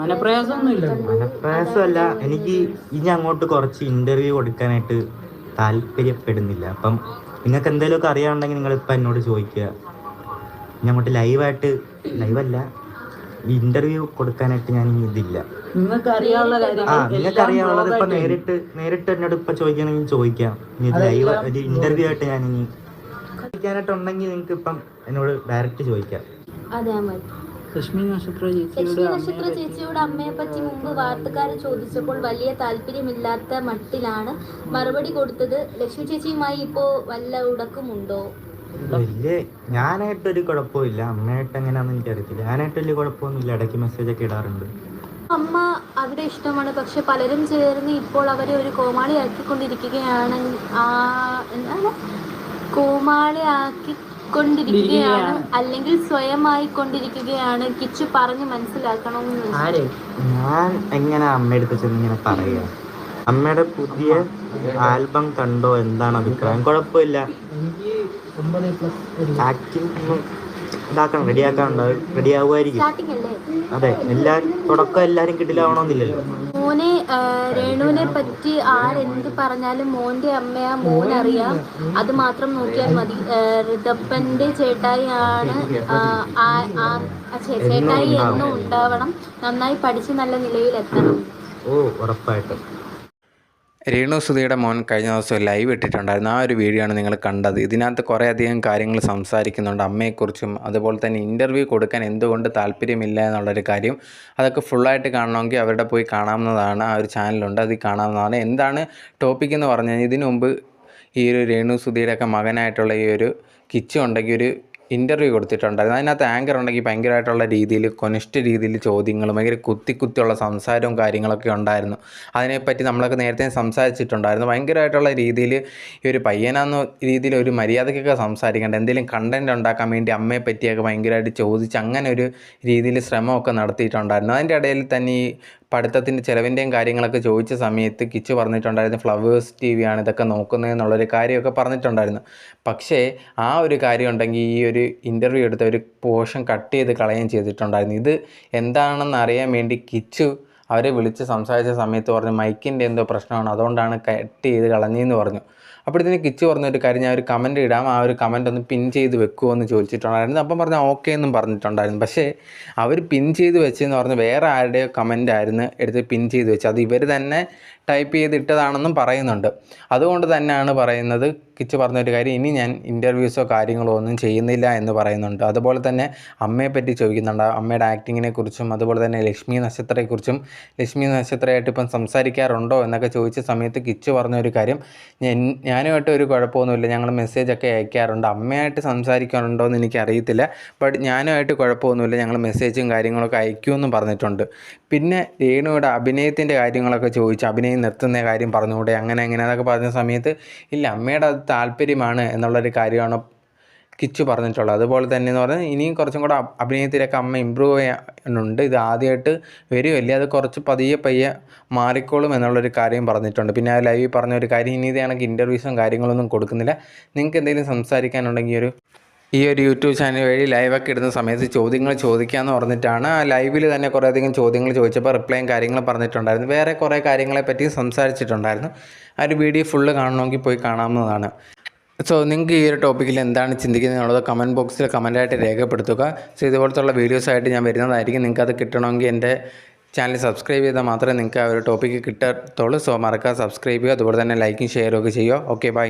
മനപ്രയാസമല്ല. എനിക്ക് ഇനി അങ്ങോട്ട് കുറച്ച് ഇന്റർവ്യൂ കൊടുക്കാനായിട്ട് താല്പര്യപ്പെടുന്നില്ല. അപ്പം നിങ്ങൾക്ക് എന്തെങ്കിലുമൊക്കെ അറിയാനുണ്ടെങ്കിൽ നിങ്ങൾ ഇപ്പം എന്നോട് ചോദിക്കുക. ഇനി അങ്ങോട്ട് ലൈവായിട്ട് ലൈവല്ല ഇന്റർവ്യൂ കൊടുക്കാനായിട്ട് ഞാൻ ഇനി ഇതില്ല. നിങ്ങൾക്ക് അറിയാനുള്ള ആ കാര്യങ്ങൾ നിങ്ങൾക്ക് അറിയാനുള്ളത് ഇപ്പൊ നേരിട്ട് നേരിട്ട് എന്നോട് ഇപ്പൊ ചോദിക്കണമെങ്കിൽ ചോദിക്കാം. ഇനി ലൈവ് ഒരു ഇന്റർവ്യൂ ആയിട്ട് ഞാൻ ഇനി ചോദിക്കാനായിട്ടുണ്ടെങ്കിൽ നിങ്ങൾക്ക് ഇപ്പം എന്നോട് ഡയറക്റ്റ് ചോദിക്കാം. അതെ നക്ഷത്ര ചേച്ചിയുടെ നക്ഷത്ര ചേച്ചിയുടെ അമ്മയെ പറ്റി മുമ്പ് വാർത്തക്കാരെ ചോദിച്ചപ്പോൾ വലിയ താല്പര്യമില്ലാത്ത മട്ടിലാണ് മറുപടി കൊടുത്തത്. ലക്ഷ്മി ചേച്ചിയുമായി ഇപ്പോ വല്ല ഉടക്കമുണ്ടോ? വലിയ ഞാനായിട്ടൊരു കുഴപ്പമില്ല. അമ്മയായിട്ട് എങ്ങനെയാണെന്ന് എനിക്കറിയത്തില്ല. ഞാനായിട്ട് വലിയ കുഴപ്പമൊന്നുമില്ല. ഇടയ്ക്ക് മെസ്സേജ് ഒക്കെ ഇടാറുണ്ട്. അമ്മ അവിടെ ഇഷ്ടമാണ്. പക്ഷെ പലരും ചേർന്ന് ഇപ്പോൾ അവരെ ഒരു കോമാളി കോമാളിയാക്കിക്കൊണ്ടിരിക്കുകയാണ്. ആ എന്താണ് അല്ലെങ്കിൽ സ്വയമായി കൊണ്ടിരിക്കുകയാണ് കിച്ചു പറഞ്ഞു മനസ്സിലാക്കണമെന്ന് ആരെ? ഞാൻ എങ്ങനെ ചെന്ന് ഇങ്ങനെ പറയുക അമ്മയുടെ പുതിയ ആൽബം കണ്ടോ? എന്താണ് അഭിപ്രായം? കുഴപ്പമില്ല. ആക്ടിങ് ഇതാക്കണം റെഡിയാക്കാനുണ്ട് റെഡി ആവുമായിരിക്കും. അതെ എല്ലാരും തുടക്കം എല്ലാരും കിട്ടില്ലാവണമെന്നില്ലല്ലോ മോനെ രേണുവിനെ പറ്റി ആരെന്ത് പറഞ്ഞാലും മോന്റെ അമ്മയാ മോൻ അറിയാം അത് മാത്രം നോക്കിയാൽ മതി. ഋതപ്പന്റെ ചേട്ടായിയാണ് ചേട്ടായി എന്നും ഉണ്ടാവണം. നന്നായി പഠിച്ച് നല്ല നിലയിലെത്തണം. ഓ ഉറപ്പായിട്ടും. രേണു സുധിയുടെ മോൻ കഴിഞ്ഞ ദിവസം ലൈവ് ഇട്ടിട്ടുണ്ടായിരുന്നു. ആ ഒരു വീഡിയോ ആണ് നിങ്ങൾ കണ്ടത്. ഇതിനകത്ത് കുറേ അധികം കാര്യങ്ങൾ സംസാരിക്കുന്നുണ്ട് അമ്മയെക്കുറിച്ചും അതുപോലെ തന്നെ ഇന്റർവ്യൂ കൊടുക്കാൻ എന്തുകൊണ്ട് താല്പര്യമില്ല എന്നുള്ളൊരു കാര്യം അതൊക്കെ ഫുള്ളായിട്ട് കാണണമെങ്കിൽ അവരുടെ പോയി കാണാവുന്നതാണ്. ആ ഒരു ചാനലുണ്ട് അതിൽ കാണാവുന്നതാണ്. എന്താണ് ടോപ്പിക് എന്ന് പറഞ്ഞു കഴിഞ്ഞാൽ ഇതിനു മുമ്പ് ഈ ഒരു രേണു സുധിയുടെ ഒക്കെ മകനായിട്ടുള്ള ഈ ഒരു കിച്ചു ഉണ്ടെങ്കിൽ ഒരു ഇന്റർവ്യൂ കൊടുത്തിട്ടുണ്ടായിരുന്നു. അതിനകത്ത് ആങ്കർ ഉണ്ടെങ്കിൽ ഭയങ്കരമായിട്ടുള്ള രീതിയിൽ കൊനിഷ്ഠ രീതിയിൽ ചോദ്യങ്ങളും ഭയങ്കര കുത്തി കുത്തിയുള്ള സംസാരവും കാര്യങ്ങളൊക്കെ ഉണ്ടായിരുന്നു. അതിനെപ്പറ്റി നമ്മളൊക്കെ നേരത്തെ സംസാരിച്ചിട്ടുണ്ടായിരുന്നു. ഭയങ്കരമായിട്ടുള്ള രീതിയിൽ ഈ ഒരു പയ്യനാന്ന രീതിയിൽ ഒരു മര്യാദയ്ക്കൊക്കെ സംസാരിക്കേണ്ട എന്തെങ്കിലും കണ്ടന്റ് ഉണ്ടാക്കാൻ വേണ്ടി അമ്മയെ പറ്റിയൊക്കെ ഭയങ്കരമായിട്ട് ചോദിച്ച് അങ്ങനെ ഒരു രീതിയിൽ ശ്രമമൊക്കെ നടത്തിയിട്ടുണ്ടായിരുന്നു. അതിന്റെ ഇടയിൽ തന്നെ ഈ പഠിത്തത്തിന്റെ ചിലവിന്റെയും കാര്യങ്ങളൊക്കെ ചോദിച്ച സമയത്ത് കിച്ചു പറഞ്ഞിട്ടുണ്ടായിരുന്നു ഫ്ലവേഴ്സ് ടി വി ആണ് ഇതൊക്കെ നോക്കുന്നതെന്നുള്ളൊരു കാര്യമൊക്കെ പറഞ്ഞിട്ടുണ്ടായിരുന്നു. പക്ഷേ ആ ഒരു കാര്യം ഉണ്ടെങ്കിൽ ഈ ഒരു ഇന്റർവ്യൂ എടുത്ത ഒരു പോർഷൻ കട്ട് ചെയ്ത് കളയുകയും ചെയ്തിട്ടുണ്ടായിരുന്നു. ഇത് എന്താണെന്ന് അറിയാൻ വേണ്ടി കിച്ചു അവരെ വിളിച്ച് സംസാരിച്ച സമയത്ത് പറഞ്ഞു മൈക്കിന്റെ എന്തോ പ്രശ്നമാണ് അതുകൊണ്ടാണ് കട്ട് ചെയ്ത് കളഞ്ഞതെന്ന് പറഞ്ഞു. അപ്പോഴത്തേന് കിച്ച് പറഞ്ഞൊരു കാര്യം ഞാൻ ഒരു കമന്റ് ഇടാം. ആ ഒരു കമന്റ് ഒന്ന് പിൻ ചെയ്ത് വെക്കുമോ എന്ന് ചോദിച്ചിട്ടുണ്ടായിരുന്നു. അപ്പം പറഞ്ഞാൽ ഓക്കെ എന്നും പറഞ്ഞിട്ടുണ്ടായിരുന്നു. പക്ഷേ അവർ പിൻ ചെയ്ത് വെച്ചെന്ന് പറഞ്ഞ് വേറെ ആരുടെയോ കമന്റ് ആയിരുന്നു എടുത്ത് പിൻ ചെയ്ത് വെച്ചത്. അത് ഇവർ തന്നെ ടൈപ്പ് ചെയ്ത് ഇട്ടതാണെന്നും പറയുന്നുണ്ട്. അതുകൊണ്ട് തന്നെയാണ് പറയുന്നത് കിച്ച് പറഞ്ഞൊരു കാര്യം. ഇനി ഞാൻ ഇന്റർവ്യൂസോ കാര്യങ്ങളോ ഒന്നും ചെയ്യുന്നില്ല എന്ന് പറയുന്നുണ്ട്. അതുപോലെ തന്നെ അമ്മയെ പറ്റി ചോദിക്കുന്നുണ്ട്. അമ്മയുടെ ആക്ടിങ്ങിനെ കുറിച്ചും അതുപോലെ തന്നെ ലക്ഷ്മി നക്ഷത്രയെക്കുറിച്ചും ലക്ഷ്മി നക്ഷത്രമായിട്ട് ഇപ്പം സംസാരിക്കാറുണ്ടോ എന്നൊക്കെ ചോദിച്ച സമയത്ത് കിച്ച് പറഞ്ഞൊരു കാര്യം ഞാൻ ഞാനുമായിട്ട് ഒരു കുഴപ്പമൊന്നുമില്ല. ഞങ്ങൾ മെസ്സേജൊക്കെ അയക്കാറുണ്ട്. അമ്മയായിട്ട് സംസാരിക്കാറുണ്ടോ എന്ന് എനിക്കറിയത്തില്ല. ബട്ട് ഞാനുമായിട്ട് കുഴപ്പമൊന്നുമില്ല. ഞങ്ങൾ മെസ്സേജും കാര്യങ്ങളൊക്കെ അയക്കുമെന്നും പറഞ്ഞിട്ടുണ്ട്. പിന്നെ രേണുവിടെ അഭിനയത്തിന്റെ കാര്യങ്ങളൊക്കെ ചോദിച്ചു അഭിനയം നിർത്തുന്ന കാര്യം പറഞ്ഞുകൂടെ? അങ്ങനെ അങ്ങനെ അതൊക്കെ പറഞ്ഞ സമയത്ത് ഇല്ല അമ്മയുടെ അത് താല്പര്യമാണ് എന്നുള്ളൊരു കാര്യമാണ് കിച്ചു പറഞ്ഞിട്ടുള്ളത്. അതുപോലെ തന്നെ എന്ന് പറഞ്ഞാൽ ഇനിയും കുറച്ചും കൂടെ അഭ് അഭിനയത്തിലൊക്കെ അമ്മ ഇമ്പ്രൂവ് ചെയ്യാനുണ്ട്. ഇത് ആദ്യമായിട്ട് വരുമല്ലേ അത് കുറച്ച് പതിയെ പയ്യെ മാറിക്കോളും എന്നുള്ളൊരു കാര്യം പറഞ്ഞിട്ടുണ്ട്. പിന്നെ ആ ലൈവിൽ പറഞ്ഞ ഒരു കാര്യം ഇനി ഇത് കണക്ക് ഇന്റർവ്യൂസും കാര്യങ്ങളൊന്നും കൊടുക്കുന്നില്ല. നിങ്ങൾക്ക് എന്തെങ്കിലും സംസാരിക്കാനുണ്ടെങ്കിൽ ഒരു ഈ ഒരു യൂട്യൂബ് ചാനൽ വഴി ലൈവൊക്കെ ഇടുന്ന സമയത്ത് ചോദ്യങ്ങൾ ചോദിക്കാമെന്ന് പറഞ്ഞിട്ടാണ് ആ ലൈവിൽ തന്നെ കുറേയധികം ചോദ്യങ്ങൾ ചോദിച്ചപ്പോൾ റിപ്ലൈയും കാര്യങ്ങളും പറഞ്ഞിട്ടുണ്ടായിരുന്നു. വേറെ കുറേ കാര്യങ്ങളെ പറ്റി സംസാരിച്ചിട്ടുണ്ടായിരുന്നു. ആ ഒരു വീഡിയോ ഫുള്ള് കാണണമെങ്കിൽ പോയി കാണാവുന്നതാണ്. സോ നിങ്ങൾക്ക് ഈ ഒരു ടോപ്പിക്കിൽ എന്താണ് ചിന്തിക്കുന്നത് എന്നുള്ളത് കമന്റ് ബോക്സിൽ കമന്റായിട്ട് രേഖപ്പെടുത്തുക. സോ ഇതുപോലത്തുള്ള വീഡിയോസായിട്ട് ഞാൻ വരുന്നതായിരിക്കും. നിങ്ങൾക്ക് അത് കിട്ടണമെങ്കിൽ എന്റെ ചാനൽ സബ്സ്ക്രൈബ് ചെയ്താൽ മാത്രമേ നിങ്ങൾക്ക് ആ ഒരു ടോപ്പിക്ക് കിട്ടത്തുള്ളൂ. സോ മറക്കാതെ സബ്സ്ക്രൈബ് ചെയ്യുക. അതുപോലെ തന്നെ ലൈക്കും ഷെയറും ഒക്കെ ചെയ്യുക. Okay bye